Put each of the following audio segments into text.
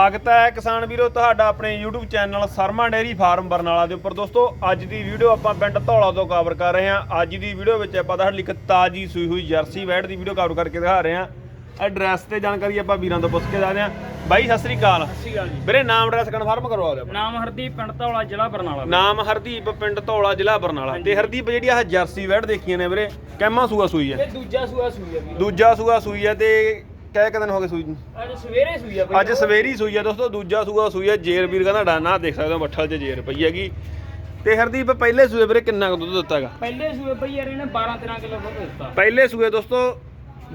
ਸਵਾਗਤ ਹੈ ਕਿਸਾਨ ਵੀਰੋ ਤੁਹਾਡਾ ਆਪਣੇ YouTube channel Sharma dairy farm Barnala ਦੇ ਉੱਪਰ। ਦੋਸਤੋ ਅੱਜ ਦੀ ਵੀਡੀਓ ਆਪਾਂ ਪਿੰਡ ਧੌਲਾ ਤੋਂ ਕਵਰ ਕਰ ਰਹੇ ਹਾਂ। ਅੱਜ ਦੀ ਵੀਡੀਓ ਵਿੱਚ ਆਪਾਂ ਤੁਹਾਡੇ ਲਈ ਇੱਕ ਤਾਜੀ ਸੂਈ ਹੋਈ ਜਰਸੀ ਵੈਟ ਦੀ ਵੀਡੀਓ ਕਵਰ ਕਰਕੇ ਦਿਖਾ ਰਹੇ ਹਾਂ। ਐਡਰੈਸ ਤੇ ਜਾਣਕਾਰੀ ਆਪਾਂ ਵੀਰਾਂ ਤੋਂ ਪੁੱਛ ਕੇ ਦੱਸਦੇ ਹਾਂ। ਬਾਈ ਸਤਿ ਸ੍ਰੀ ਅਕਾਲ। ਸਤਿ ਸ਼੍ਰੀ ਅਕਾਲ ਜੀ। ਵੀਰੇ ਨਾਮ ਐਡਰੈਸ ਕਨਫਰਮ ਕਰਵਾ ਦਿਓ। ਨਾਮ ਹਰਦੀਪ ਪਿੰਡ ਧੌਲਾ ਜ਼ਿਲ੍ਹਾ ਬਰਨਾਲਾ ਨਾਮ ਹਰਦੀਪ ਪਿੰਡ ਧੌਲਾ ਜ਼ਿਲ੍ਹਾ ਬਰਨਾਲਾ। ਤੇ ਹਰਦੀਪ ਜਿਹੜੀ ਆਹ ਜਰਸੀ ਵੈਟ ਦੇਖੀਆਂ ਨੇ ਵੀਰੇ ਕੈਮਾ ਸੂਆ ਸੂਈ ਹੈ? ਇਹ ਦੂਜਾ ਸੂਆ ਸੂਈ ਵੀ ਦੂਜਾ ਸੂਆ ਸੂਈ ਹੈ ਤੇ ਕਹਿ ਕਿ ਦਿਨ ਹੋ ਗਏ ਸੂਈ ਨੂੰ? ਅੱਜ ਸਵੇਰੇ ਸੂਈ ਆ ਬਈ। ਅੱਜ ਸਵੇਰੀ ਸੂਈ ਆ ਦੋਸਤੋ ਦੂਜਾ ਸੂਆ ਸੂਈ ਆ ਜੇਰ ਵੀਰ ਕਹਿੰਦਾ ਡਾਨਾ ਦੇਖ ਸਕਦੇ ਹੋ ਬੱਠਲ 'ਚ ਜੇਰ ਪਈ ਹੈਗੀ। ਤੇ ਹਰਦੀਪ ਪਹਿਲੇ ਸੂਏ ਵੀਰੇ ਕਿੰਨਾ ਕੁ ਦੁੱਧ ਦਿੱਤਾ ਹੈਗਾ ਪਹਿਲੇ ਸੂਏ ਬਈ ਯਾਰ ਇਹਨੇ 12 13 ਕਿਲੋ ਦੁੱਧ ਦਿੱਤਾ। ਪਹਿਲੇ ਸੂਏ ਦੋਸਤੋ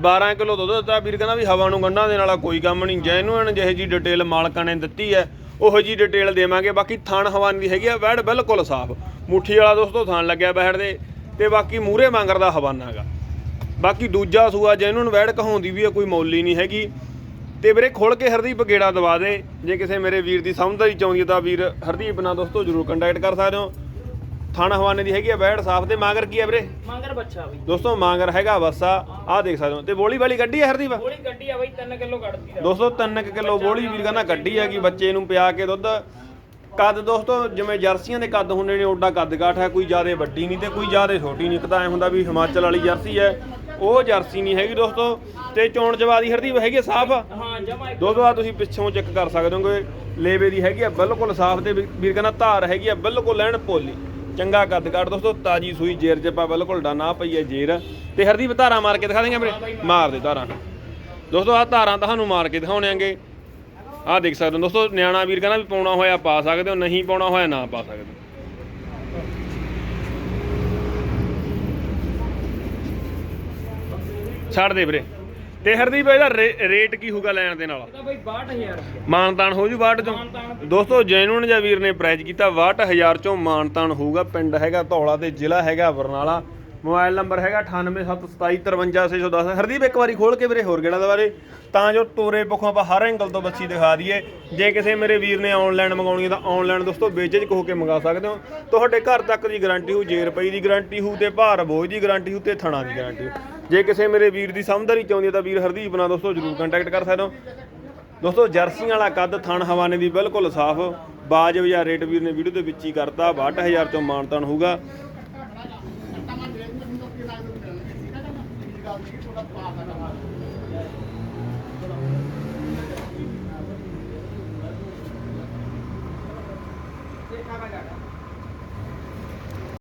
12 ਕਿਲੋ ਦੁੱਧ ਦਿੱਤਾ। ਵੀਰ ਕਹਿੰਦਾ ਵੀ ਹਵਾ ਨੂੰ ਗੰਢਾਂ ਦੇ ਨਾਲ ਕੋਈ ਕੰਮ ਨਹੀਂ। ਜੈਨੂਅਨ ਜਿਹੇ ਜੀ ਡਿਟੇਲ ਮਾਲਕਾਂ ਨੇ ਦਿੱਤੀ ਹੈ ਉਹੋ ਜੀ ਡਿਟੇਲ ਦੇਵਾਂਗੇ। ਬਾਕੀ ਥਣ ਹਵਾਨ ਦੀ ਹੈਗੀ ਆ ਵੈੜ ਬਿਲਕੁਲ ਸਾਫ਼। ਮੁੱਠੀ ਵਾਲਾ ਦੋਸਤੋ ਥਣ ਲੱਗਿਆ ਬੈੜ ਦੇ ਤੇ ਬਾਕੀ ਮੂਰੇ ਮੰਗਰ ਦਾ ਹਵਾਨਾ ਹੈਗਾ। ਬਾਕੀ ਦੂਜਾ ਸੂਆ ਜਿਹਨੂੰ ਵੈੜ ਕਹਾਉਂਦੀ ਵੀ ਆ ਕੋਈ ਮੌਲੀ ਨਹੀਂ ਹੈਗੀ। ਤੇ ਵੀਰੇ ਖੋਲ ਕੇ ਹਰਦੀਪ ਗੇੜਾ ਦਵਾ ਦੇ। ਜੇ ਕਿਸੇ ਮੇਰੇ ਵੀਰ ਦੀ ਸਮਝਦਾਰੀ ਚਾਹੁੰਦੀ ਹੈ ਤਾਂ ਵੀਰ ਹਰਦੀਪ ਨਾਲ ਦੋਸਤੋ ਜਰੂਰ ਕੰਟੈਕਟ ਕਰ ਸਕਦੇ ਹੋ। ਥਣ ਹਵਾਨੇ ਦੀ ਹੈਗੀ ਆ ਵੈੜ ਸਾਫ਼ ਤੇ ਮਾਂਗਰ ਕੀ ਆ ਵੀਰੇ? ਮੰਗਰ ਬੱਚਾ ਬਈ। ਦੋਸਤੋ ਮਾਂਗਰ ਹੈਗਾ ਵਸਾ ਆਹ ਦੇਖ ਸਕਦੇ ਹੋ। ਤੇ ਬੋਲੀ ਵਾਲੀ ਗੱਡੀ ਹੈ ਹਰਦੀਪ? ਗੋਲੀ ਗੱਡੀ ਆ ਬਈ 3 ਕਿਲੋ ਕੱਢਦੀ ਆ। ਦੋਸਤੋ 3 ਕਿਲੋ ਬੋਲੀ ਵੀਰ ਕਹਿੰਦਾ ਗੱਡੀ ਹੈਗੀ ਬੱਚੇ ਨੂੰ ਪਿਆ ਕੇ ਦੁੱਧ। ਕੱਦ ਦੋਸਤੋ ਜਿਵੇਂ ਜਰਸੀਆਂ ਦੇ ਕੱਦ ਹੁੰਦੇ ਨੇ ਓਡਾ ਕੱਦ ਕਾਠ ਹੈ ਕੋਈ ਜ਼ਿਆਦਾ ਵੱਡੀ ਨਹੀਂ ਤੇ ਕੋਈ ਜ਼ਿਆਦਾ ਛੋਟੀ ਨਹੀਂ। ਇੱਕ ਤਾਂ ਐ ਹੁੰਦਾ ਵੀ ਹਿਮਾਚਲ ਵਾਲੀ ਜਰਸੀ ਹੈ। ਉਹ ਜਰਸੀ ਨਹੀਂ ਹੈਗੀ ਦੋਸਤੋ ਤੇ ਚੋਣ ਜਵਾਦੀ ਹਰਦੀਪ ਹੈਗੀ ਆ ਸਾਫ਼? ਆ ਹਾਂ ਜਮਾ ਦੋਸਤੋ ਆ ਤੁਸੀਂ ਪਿੱਛੋਂ ਚੈੱਕ ਕਰ ਸਕਦੇ ਹੋਗੇ ਲੇਵੇ ਦੀ ਹੈਗੀ ਆ ਬਿਲਕੁਲ ਸਾਫ਼ ਤੇ ਵੀਰ ਕਹਿੰਦਾ ਧਾਰ ਹੈਗੀ ਆ ਬਿਲਕੁਲ ਐਨ ਪੋਲੀ। ਚੰਗਾ ਕੱਦ ਕਾਠ ਦੋਸਤੋ ਤਾਜੀ ਸੂਈ ਜੇਰ ਜਪਾ ਬਿਲਕੁਲ ਡਾਨਾ ਪਈ ਹੈ ਜੇਰ। ਤੇ ਹਰਦੀਪ ਧਾਰਾਂ ਮਾਰ ਕੇ ਦਿਖਾ ਦੇਂਗੇ ਵੀਰੇ ਮਾਰ। ਦੇ ਧਾਰਾਂ। ਦੋਸਤੋ ਆ ਧਾਰਾਂ ਤੁਹਾਨੂੰ ਮਾਰ ਕੇ ਦਿਖਾਉਣੇਾਂਗੇ ਆਹ ਦੇਖ ਸਕਦੇ ਹੋ ਦੋਸਤੋ ਨਿਆਣਾ ਵੀਰ ਕਹਿੰਦਾ ਵੀ ਪਾਉਣਾ ਹੋਇਆ ਪਾ ਸਕਦੇ ਹੋ ਨਹੀਂ ਪਾਉਣਾ ਹੋਇਆ ਨਾ ਪਾ ਸਕਦੇ। ਛੱਡ ਦੇ ਵੀਰੇ। ਤੇ ਹਰਦੀਪ ਇਹਦਾ ਰੇ- ਰੇਟ ਕੀ ਹੋਊਗਾ ਲੈਣ ਦੇ ਨਾਲ? ਇਹਦਾ ਬਈ 62000 ਰੁਪਏ ਮਾਨਤਾਨ ਹੋ ਜੂ ਬਾਟ ਚੋਂ? ਮਾਨਤਾਨ ਦੋਸਤੋ ਜੈਨੂਨ ਜਾਂ ਵੀਰ ਨੇ ਪ੍ਰਾਈਜ਼ ਕੀਤਾ 62000 ਚੋਂ ਮਾਨਤਾਨ ਹੋਊਗਾ। ਪਿੰਡ ਹੈਗਾ ਧੌਲਾ ਤੇ ਜ਼ਿਲ੍ਹਾ ਹੈਗਾ ਬਰਨਾਲਾ। ਮੋਬਾਈਲ ਨੰਬਰ ਹੈਗਾ 9877753610 ਹਰਦੀਪ ਇੱਕ ਵਾਰੀ ਖੋਲ ਕੇ ਵੀਰੇ ਹੋਰ ਗੇੜਾ ਦੇ? ਬਾਰੇ ਤਾਂ ਜੋ ਤੋਰੇ ਪੱਖੋਂ ਆਪਾਂ ਹਰ ਐਂਗਲ ਤੋਂ ਬੱਚੀ ਦਿਖਾ ਦਈਏ। ਜੇ ਕਿਸੇ ਮੇਰੇ ਵੀਰ ਨੇ ਆਨਲਾਈਨ ਮੰਗਾਉਣੀ ਹੈ ਤਾਂ ਆਨਲਾਈਨ ਦੋਸਤੋ ਬੇਝਿਜਕ ਹੋ ਕੇ ਮੰਗਾ ਸਕਦੇ ਹੋ। ਤੁਹਾਡੇ ਘਰ ਤੱਕ ਦੀ ਗਾਰੰਟੀ ਹੋ ਜੇ ਰੁਪਏ ਦੀ ਗਾਰੰਟੀ ਹੋ ਤੇ ਭਾਰ ਬੋਝ ਦੀ ਗਾਰੰਟੀ ਹੋ ਤੇ ਥਣਾ ਦੀ ਗਾਰੰਟੀ ਹੋ ਜੇ ਕਿਸੇ ਮੇਰੇ ਵੀਰ ਦੀ ਸਮਝਦਾਰੀ ਚਾਹੁੰਦੀ ਹੈ ਤਾਂ ਵੀਰ ਹਰਦੀਪ ਨਾਲ ਦੋਸਤੋ ਜਰੂਰ ਕੰਟੈਕਟ ਕਰ ਸਕਦੇ ਹੋ। ਦੋਸਤੋ ਜਰਸੀਆਂ ਵਾਲਾ ਕੱਦ ਥਣ ਹਵਾਨੇ ਦੀ ਬਿਲਕੁਲ ਸਾਫ਼। ਬਾਜਬ ਜਾਂ ਰੇਟ ਵੀਰ ਨੇ ਵੀਡੀਓ ਦੇ ਵਿੱਚ ਹੀ ਕਰਤਾ। 62000 ਚੋਂ ਮਾਨਤਾਨ ਹੋਊਗਾ।